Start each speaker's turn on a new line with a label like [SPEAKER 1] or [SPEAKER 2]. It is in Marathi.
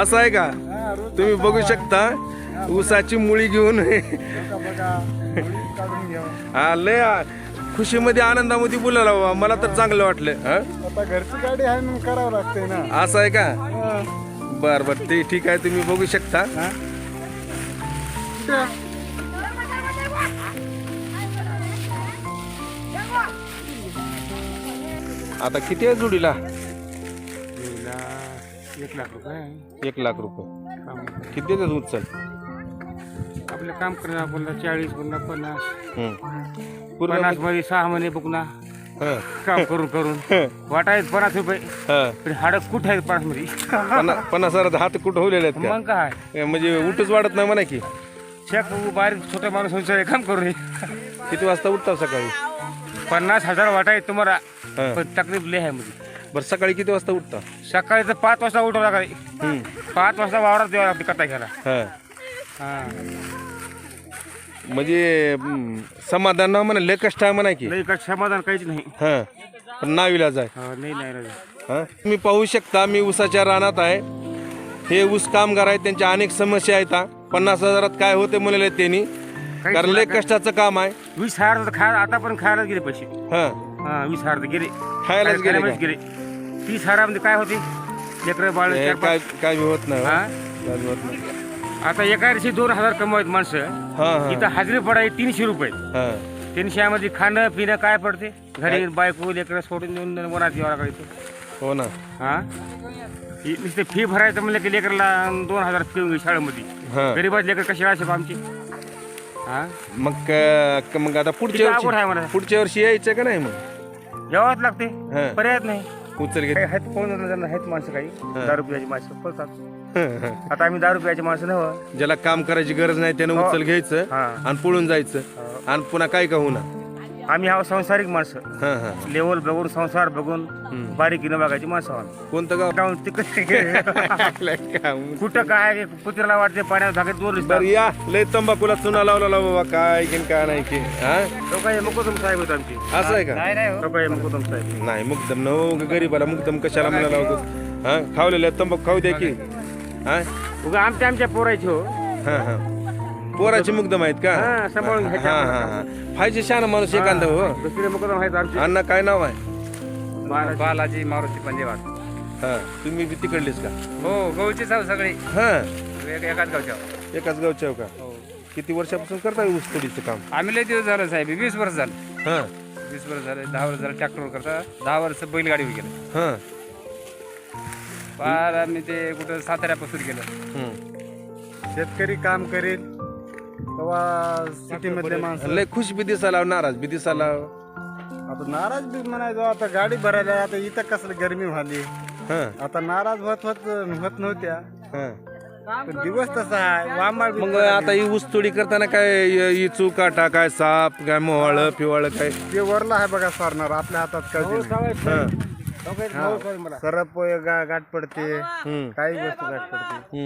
[SPEAKER 1] असं आहे का? तुम्ही बघू शकता ऊसाची मुळी घेऊन. हा, लय खुशीमध्ये आनंदामध्ये बोलायला बाबा मला तर चांगलं वाटलं?
[SPEAKER 2] आता घरची गाडी आहे करावं लागतंय ना.
[SPEAKER 1] असं आहे का. बर बर ते ठीक आहे तुम्ही बघू शकता? आता किती आहे जोडीला?
[SPEAKER 2] एक लाख रुपये.
[SPEAKER 1] एक लाख रुपये.
[SPEAKER 2] काम
[SPEAKER 1] किती देतात उचल
[SPEAKER 2] आपलं काम करणार पुन्हा चाळीस पुन्हा पन्नास.
[SPEAKER 1] पूर्ण
[SPEAKER 2] पन्नासमध्ये सहा महिने
[SPEAKER 1] हं.
[SPEAKER 2] काम करून करून. वाटा आहेत पन्नास रुपये.
[SPEAKER 1] हं.
[SPEAKER 2] पण हाडं कुठे आहेत पन्नासमध्ये?
[SPEAKER 1] पन्ना- पन्नास हजारात हात कुठं होलेले आहेत
[SPEAKER 2] मग काय?
[SPEAKER 1] म्हणजे उठच वाढत नाही म्हणा की.
[SPEAKER 2] शेक बारीक छोटा माणूस होऊन काम करून. ये.
[SPEAKER 1] किती वाजता उठता सकाळी?
[SPEAKER 2] पन्नास हजार वाटा आहेत तुम्हाला.
[SPEAKER 1] हं.
[SPEAKER 2] पण तकलीफ लय आहे मध्ये
[SPEAKER 1] बरं सकाळी किती वाजता उठता?
[SPEAKER 2] सकाळी पाच वाजता उठवं लागेल.
[SPEAKER 1] हम्म.
[SPEAKER 2] पाच वाजता वावरात द्यावं लागते कथा घ्यायला
[SPEAKER 1] हं.
[SPEAKER 2] हा.
[SPEAKER 1] म्हणजे हम्म, समाधान ना म्हणा लय कष्ट आहे म्हणा की.
[SPEAKER 2] लई का समाधान काहीच नाही.
[SPEAKER 1] हा. पण नाविलाज आहे.
[SPEAKER 2] हा, नाही नाही नाही.
[SPEAKER 1] हा? तुम्ही पाहू शकता मी ऊसाच्या रानात आहे. हे ऊस कामगार आहेत त्यांच्या अनेक समस्या आहेत हा. पन्नास हजारात काय होते म्हणाले त्यांनी. कारण लय कष्टाचं काम आहे.
[SPEAKER 2] वीस हजार आता पण खायला गेले पैसे.
[SPEAKER 1] हा.
[SPEAKER 2] हा वीस तर गेले.
[SPEAKER 1] खायलाच गेले का?
[SPEAKER 2] गेले. तीस हजारामध्ये काय होते? लेकरं बाळ
[SPEAKER 1] हे
[SPEAKER 2] चार
[SPEAKER 1] काय
[SPEAKER 2] पाच-
[SPEAKER 1] काय बी होत नाही हो.
[SPEAKER 2] हा?
[SPEAKER 1] काय बी होत नाही.
[SPEAKER 2] आता एका दिवशी दोन हजार कमवायत माणसं.
[SPEAKER 1] हा हा.
[SPEAKER 2] इथं हजेरी पडाय तीनशे रुपये.
[SPEAKER 1] हा.
[SPEAKER 2] तीनशे यामध्ये खाणं पिणं काय पडते? घरी बायको लेकरं सोडून देऊन वनात यावं
[SPEAKER 1] हो ना.
[SPEAKER 2] हा? इ- नुसते फी भरायचं म्हणलं की लेकरला दोन हजार फी होईल शाळेमध्ये.
[SPEAKER 1] हा.
[SPEAKER 2] गरीबाचे लेकर कसे असे आमचे? हा?
[SPEAKER 1] मग क- मग आता पुढच्या
[SPEAKER 2] किती अवघड आहे मला.
[SPEAKER 1] वर्षी पुढच्या वर्षी यायचं का नाही मग?
[SPEAKER 2] यावंच लागते.
[SPEAKER 1] हा.
[SPEAKER 2] पर्यायच नाही.
[SPEAKER 1] उचल घेत
[SPEAKER 2] काही आहेत कोण जण आहेत माणसं काही दारू पियाची माणसं पळतात आता आम्ही दारू पियाची माणसं नव्ह
[SPEAKER 1] ज्याला काम करायची गरज नाही त्यानं
[SPEAKER 2] हो.
[SPEAKER 1] उचल घ्यायचं
[SPEAKER 2] हा.
[SPEAKER 1] आणि पळून जायचं आणि पुन्हा काय का होणार
[SPEAKER 2] आम्ही हा संसारिक माणसं.
[SPEAKER 1] हा हा
[SPEAKER 2] लेवल बघून संसार बघून. बारीकीनं बघायची माणसं आहोत.
[SPEAKER 1] कोणतं गाव?
[SPEAKER 2] काहून ते कसे-. कुठं काय कुत्र्याला वाटते पाण्यात धागत दोन
[SPEAKER 1] बरं या. लय तंबाखूला चुना लावला बाबा. काय की काय नाही की हा?
[SPEAKER 2] तो काय मुकुदम साहेब होत आमची.
[SPEAKER 1] असं आहे का?
[SPEAKER 2] नाही नाही तो काय मुकुदम साहेब.
[SPEAKER 1] नाही मुकदम न गरीबाला मुकदम कशाला म्हणाला उगाच? हा? खावलेले तंबाखू खाऊ द्या की. हा?
[SPEAKER 2] उगा आमच्या आमच्या पोरायची हो.
[SPEAKER 1] हा हा. पोराचे मुकदम आहेत का?
[SPEAKER 2] हा, सांभाळून
[SPEAKER 1] हा
[SPEAKER 2] घ्यायचे
[SPEAKER 1] हा हा. फायचे शान माणूस एखादा हो.
[SPEAKER 2] दुसरे मुकुदम आहेत आमचे.
[SPEAKER 1] अण्णा काय नाव आहे?
[SPEAKER 2] बालाजी. मारुती पंजेवाड
[SPEAKER 1] हा तुम्ही बी तिकडलीच का?
[SPEAKER 2] हो गवची जाऊ सगळे.
[SPEAKER 1] हा.
[SPEAKER 2] एकाच गावच्या
[SPEAKER 1] एकाच गावचे हो. का किती वर्षापासून करता ऊस तोडीचं काम?
[SPEAKER 2] आम्ही लय दिवस झालं साहेब वीस वर्ष झालं.
[SPEAKER 1] हा.
[SPEAKER 2] वीस वर्ष झालं दहा वर्ष झालं ट्रॅक्टरवर करता दहा वर्ष बैलगाडीवर गेलं
[SPEAKER 1] हा.
[SPEAKER 2] फार आम्ही ते कुठं साताऱ्यापासून गेलो
[SPEAKER 1] हम्म.
[SPEAKER 3] शेतकरी काम करेल तेव्हा सिटी मधले माणसं.
[SPEAKER 1] लय खुश बी दिसायला नाराज बी दिसायला
[SPEAKER 3] आता नाराज बी म्हणायचो आता गाडी भरायला आता इथं कसलं गरमी झाली
[SPEAKER 1] हा.
[SPEAKER 3] आता नाराज होत होत होत नव्हत्या.
[SPEAKER 1] हा.
[SPEAKER 3] पण दिवस तसा आहे वामाळ बी
[SPEAKER 1] मग आता ही ऊस तोडी करताना काय इचू काटा काय साप काय मोहाळ पिवाळ काय?
[SPEAKER 3] ते वरला आहे बघा सरणार आपल्या हातात
[SPEAKER 1] हा.
[SPEAKER 3] सरप गा- गाठ पडते. काही गोष्ट गाठ पडते.